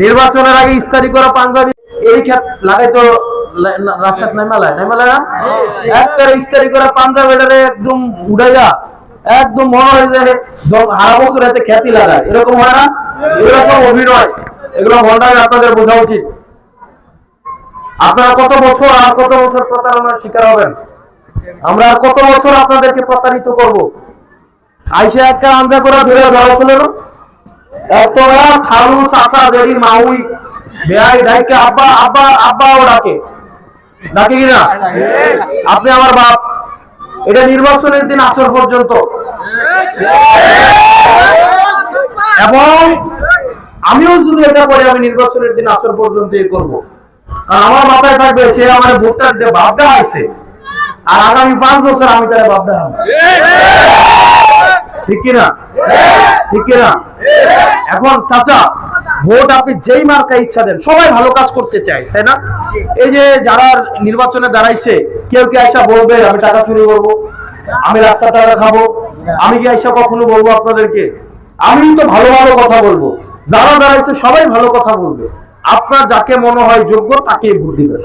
নির্বাচনের আগে ইস্তারি করা পাঞ্জাবি, এই ক্ষেত লাগাই তো রাস্তাত নাইমালায়। নাইমালায় না? একটা ইস্তারি করা পাঞ্জাবিটারে একদম উড়াইয়া, একদম মনে হয় যে সারা বছর এতে খ্যাতি লাগায়। এরকম হয় না? সব অভিনয়। এগুলো ঘন্টায় আপনাদের বোঝা উচিত। আপনারা কত বছর আর কত বছর প্রতারণার শিকার হবেন? আমরা আর কত বছর আপনাদেরকে প্রতারিত করব? আইসা একটা আঞ্জা করে ধরে ধরা এতরা খালু চাচা জেরি মাউই বেআই ডাইকে আব্বা আব্বা, আব্বাও ডাকে। ডাকে কিনা? আপনি আমার বাপ। এটা নির্বাচনের দিন আসর পর্যন্ত। এবং আমিও শুধু এটা করি আমি নির্বাচনের দিন আসর পর্যন্ত এই করব। কারণ আমার মাথায় থাকবে, সে আমার ভোটটা দিতে ভাবটা আছে আর আগামী পাঁচ বছর আমি তার হব ঠিক কিনা? ঠিক কিনা? এখন চাচা, ভোট আপনি যেই মার্কা ইচ্ছা দেন, সবাই ভালো কাজ করতে চায়, তাই না? এই যে যারা নির্বাচনে দাঁড়াইছে, কেউ কি আইসা বলবে, আমি টাকা চুরি করব, আমি রাস্তা টাকা খাব, আমি কি আইসা কখনো বলব আপনাদেরকে? আমি তো ভালো ভালো কথা বলব। যারা দাঁড়াইছে, সবাই ভালো কথা বলবে। আপনার যাকে মনে হয় যোগ্য, তাকেই ভোট দিবেন।